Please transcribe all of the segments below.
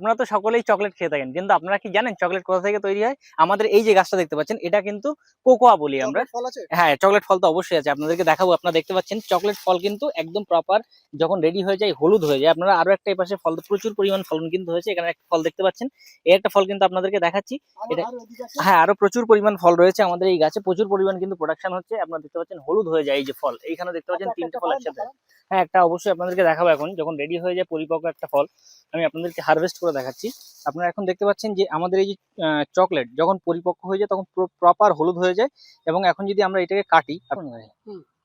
আপনারা তো সকলেই চকলেট খেয়ে থাকেন। কিন্তু আপনারা কি জানেন চকলেট কোথা থেকে তৈরি হয়? আমাদের এই যে গাছটা দেখতে পাচ্ছেন এটা কিন্তু কোকোয়া বলি আমরা। হ্যাঁ চকলেট ফল তো অবশ্যই আছে। আপনাদেরকে দেখাবো আপনারা দেখতে পাচ্ছেন চকলেট ফল কিন্তু একদম প্রপার যখন রেডি হয়ে যায় হলুদ হয়ে যায়। আপনারা আরও একটা পাশে ফল প্রচুর পরিমাণ ফলন কিন্তু হয়েছে। এখানে একটা ফল দেখতে পাচ্ছেন। এই একটা ফল কিন্তু আপনাদেরকে দেখাচ্ছি। এটা- হ্যাঁ আরও প্রচুর পরিমাণ ফল রয়েছে আমাদের এই গাছে। প্রচুর পরিমাণ কিন্তু প্রোডাকশন হচ্ছে। আপনারা দেখতে পাচ্ছেন হলুদ হয়ে যায় এই যে ফল। এইখানে দেখতে পাচ্ছেন একটা- তিনটে ফল ফল একসাথে। হ্যাঁ একটা অবশ্যই আপনাদেরকে দেখাবো এখন। যখন রেডি হয়ে যায় পরিপক্ক একটা ফল আমি আপনাদেরকে হারভেস্ট করে দেখাচ্ছি আপনারা এখন দেখতে পাচ্ছেন যে আমাদের এই যে চকলেট যখন পরিপক্ক হয়ে যায় তখন প্রপার হলুদ হয়ে যায় এবং এখন যদি আমরা এটাকে কাটি।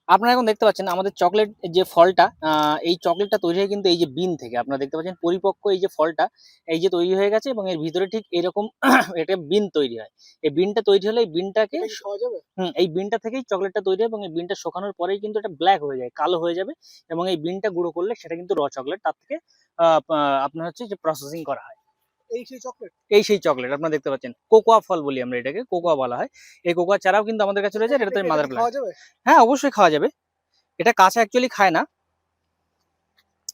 আপনারা এখন দেখতে পাচ্ছেন আমাদের চকলেট যে ফলটা আহ, এই চকলেটটা তৈরি হয় কিন্তু এই যে বিন থেকে। আপনারা দেখতে পাচ্ছেন পরিপক্ক এই যে ফলটা এই যে তৈরি হয়ে গেছে এবং এর ভিতরে ঠিক এরকম এটা বিন তৈরি হয়। এই বিনটা তৈরি হলে এই বিনটাকে হুম এই বিনটা থেকেই চকলেটটা তৈরি হয় এবং এই বিনটা শুকানোর পরেই কিন্তু এটা ব্ল্যাক হয়ে যায় কালো হয়ে যাবে এবং এই বিনটা গুঁড়ো করলে সেটা কিন্তু র চকলেট তার থেকে আপনার হচ্ছে যে প্রসেসিং করা হয়। এই সেই চকলেট এই সেই চকলেট আপনারা দেখতে পাচ্ছেন। কোকোয়া ফল বলি আমরা এটাকে কোকোয়া বলা হয়। এই কোকোয়া চারাও কিন্তু আমাদের কাছে রয়েছে এটা তো মাদার প্ল্যান্ট হ্যাঁ অবশ্যই খাওয়া যাবে। এটা কাঁচা অ্যাকচুয়ালি খায় না।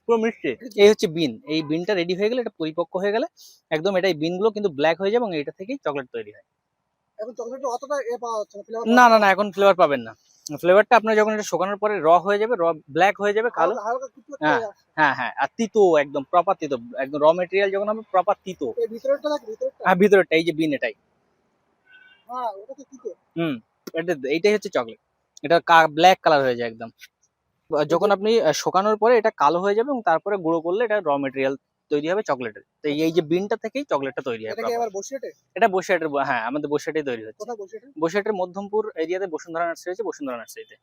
পুরো মিষ্টি। এই হচ্ছে বিন। এই বিনটা রেডি হয়ে গেলে এটা পরিপক্ক হয়ে গেলে একদম এটাই এই বিনগুলো কিন্তু ব্ল্যাক হয়ে যাবে এবং এটা থেকেই চকলেট তৈরি হয়। এখন চকলেট অতটা এ পাওয়া যাচ্ছে না না না না এখন ফ্লেভার পাবেন না। ফ্লেভারটা আপনার যখন এটা শুকানোর পরে র হয়ে যাবে র ব্ল্যাক হয়ে যাবে কালো। হ্যাঁ। হ্যাঁ হ্যাঁ আর তিতো একদম প্রপার তিতো একদম র মেটেরিয়াল যখন হবে প্রপার তিতো। ভিতরেরটা ভিতরেরটা। হ্যাঁ ভিতরটা এই যে বিন এটাই। হ্যাঁ ওটা তো কি তো এটা এইটাই হচ্ছে চকলেট এটা ব্ল্যাক কালার হয়ে যায় একদম। যখন আপনি শুকানোর পরে এটা কালো হয়ে যাবে এবং তারপরে গুঁড়ো করলে এটা র মেটেরিয়াল তৈরি হবে চকলেটের। তো এই- যে বিনটা থেকেই চকলেটটা তৈরি হবে এটা কি proper। এবার বসিয়েটে? এটা বসিরহাটের হ্যাঁ আমাদের বসিয়াটাই তৈরি হচ্ছে। বসিয়াটের মধ্যমপুর এরিয়াতে বসুন্ধরা নার্সারি আছে বসুন্ধরা নার্সারিতে।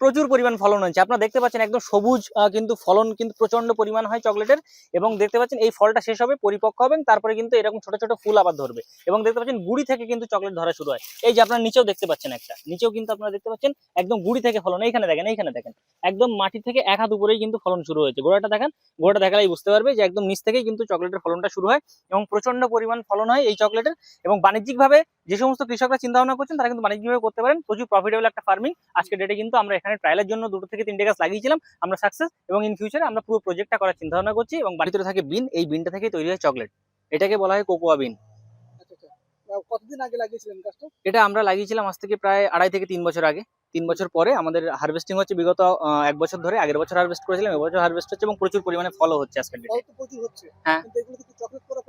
প্রচুর পরিমাণ ফলন হয়েছে। আপনারা দেখতে পাচ্ছেন একদম সবুজ কিন্তু ফলন কিন্তু প্রচণ্ড পরিমাণ হয় চকলেটের। এবং দেখতে পাচ্ছেন এই ফলটা শেষ হবে, পরিপক্ক হবে, তারপরে কিন্তু এরকম ছোট ছোট ফুল আবার ধরবে। এবং দেখতে পাচ্ছেন গুড়ি থেকে কিন্তু চকলেট ধরা শুরু হয়। এই যে আপনারা নিচেও দেখতে পাচ্ছেন একটা। নিচেও কিন্তু আপনারা দেখতে পাচ্ছেন একদম গুড়ি থেকে ফলন। এইখানে দেখেন এইখানে দেখেন। একদম মাটি থেকে এক হাত উপরেই কিন্তু ফলন শুরু হয়েছে। গোড়াটা দেখেন, গোড়াটা দেখালেই বুঝতে পারবে যে একদম নিচ থেকেই কিন্তু চকলেটের ফলনটা শুরু হয় এবং প্রচণ্ড পরিমাণ ফলন হয় এই চকলেটের। এবং বাণিজ্যিকভাবে যে সমস্ত কৃষকরা চিন্তা ভাবনা করছেন, তারা কিন্তু বাণিজ্যিকভাবে করতে পারেন। প্রচুর প্রফিটেবল একটা ফার্মিং আজকে ডেটে কিন্তু আমরা এখানে ট্রায়ালের জন্য দুটো থেকে তিনটে গাছ লাগিয়েছিলাম। আমরা সাকসেস এবং ইন ফিউচারে আমরা পুরো প্রজেক্টটা করার চিন্তা ভাবনা করছি এবং বাড়িতে থাকে বিন এই বিনটা থেকে তৈরি হয় চকলেট এটাকে বলা হয় কোকোয়া বিন আচ্ছা আচ্ছা। আহ, কতদিন আগে লাগিয়েছিলেন গাছটা? এটা আমরা লাগিয়েছিলাম আজ থেকে প্রায় আড়াই থেকে তিন বছর আগে। তিন বছর পরে আমাদের হারভেস্টিং হচ্ছে বিগত এক বছর ধরে। আগের বছর হারভেস্ট করেছিলাম এবছর হারভেস্ট হচ্ছে এবং প্রচুর পরিমাণে ফলও হচ্ছে আজকের ডেটে হ্যাঁ। কিন্তু এগুলো কি চকলেট করা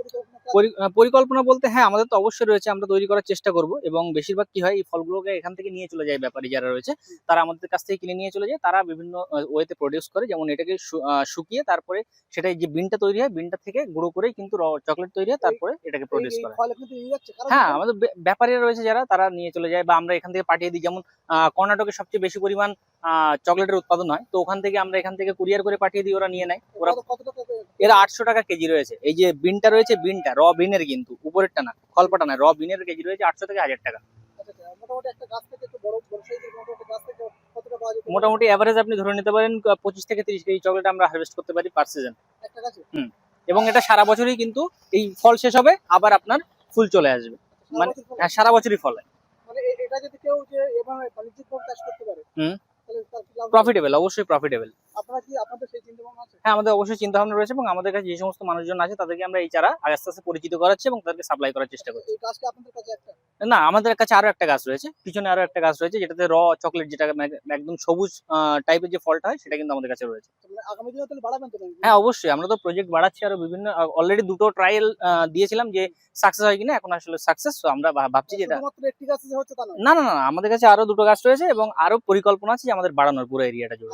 পরিকল্পনা বলতে হ্যাঁ আমাদের তো অবশ্যই রয়েছে আমরা তৈরি করার চেষ্টা করব এবং বেশিরভাগ কি হয় এই ফলগুলোকে এখান থেকে নিয়ে চলে যায় ব্যাপারী যারা রয়েছে তারা আমাদের কাছ থেকে কিনে নিয়ে চলে যায় তারা বিভিন্ন ওয়েতে প্রডিউস করে যেমন এটাকে শুকিয়ে তারপরে সেটা যে বিনটা তৈরি হয় বিনটা থেকে গুঁড়ো করেই কিন্তু চকলেট তৈরি হয় তারপরে এটাকে প্রডিউস করা হয়। আমাদের ব্যাপারীরা রয়েছে যারা তারা নিয়ে চলে যায় বা আমরা এখান থেকে পাঠিয়ে দিই যেমন কর্ণাটকে সবচেয়ে বেশি পরিমাণ চকলেটের উৎপাদন হয়। তো ওখান থেকে আমরা এখান থেকে কুরিয়ার করে পাঠিয়ে দিই ওরা নিয়ে নেয়। ওরা? এরা আটশো টাকা কেজি রয়েছে। এই যে বিনটা রয়েছে বিনটা র বিনের কিন্তু উপরেরটা না ফলপাটা না র বিনের কেজি রয়েছে আটশো থেকে হাজার টাকা। আচ্ছা, আচ্ছা, মোটামুটি অ্যাভারেজ আপনি ধরে নিতে পারেন পঁচিশ থেকে তিরিশ কেজি চকলেট আমরা হারভেস্ট করতে পারি পার সিজন এবং এটা সারা বছরই কিন্তু এই ফল শেষ হবে আবার আপনার ফুল চলে আসবে। মানে- হ্যাঁ সারা বছরই ফল হয়। মানে এ- এটা যদি কেউ যে এভাবে বাণিজ্যিকভাবে চাষ করতে পারে প্রফিটেবল অবশ্যই প্রফিটেবল আপনারা কি আপনাদের সেই চিন্তা ভাবনা আছে হ্যাঁ আমাদের অবশ্যই চিন্তা ভাবনা রয়েছে এবং আমাদের কাছে যে সমস্ত মানুষজন আছে তাদেরকে আমরা এই চারা আস্তে আস্তে পরিচিত করাচ্ছি এবং তাদেরকে সাপ্লাই করার চেষ্টা করছি। না আমাদের কাছে আরও একটা গাছ রয়েছে পিছনে আরও একটা গাছ রয়েছে যেটাতে র চকলেট যেটা একদম সবুজ টাইপের যে ফলটা হয় সেটা কিন্তু আমাদের কাছে রয়েছে। মানে? হ্যাঁ অবশ্যই আমরা তো প্রজেক্ট বাড়াচ্ছি আরও বিভিন্ন অলরেডি দুটো ট্রায়াল দিয়েছিলাম যে সাকসেস হয় কিনা এখন আসলে সাকসেস আমরা ভাবছি যে এটা শুধুমাত্র একটি গাছে যে হচ্ছে তা নয়? না না না আমাদের কাছে আরও দুটো গাছ রয়েছে এবং আরও পরিকল্পনা আছে যে আমাদের বাড়ানোর পুরো এরিয়াটা জুড়ে।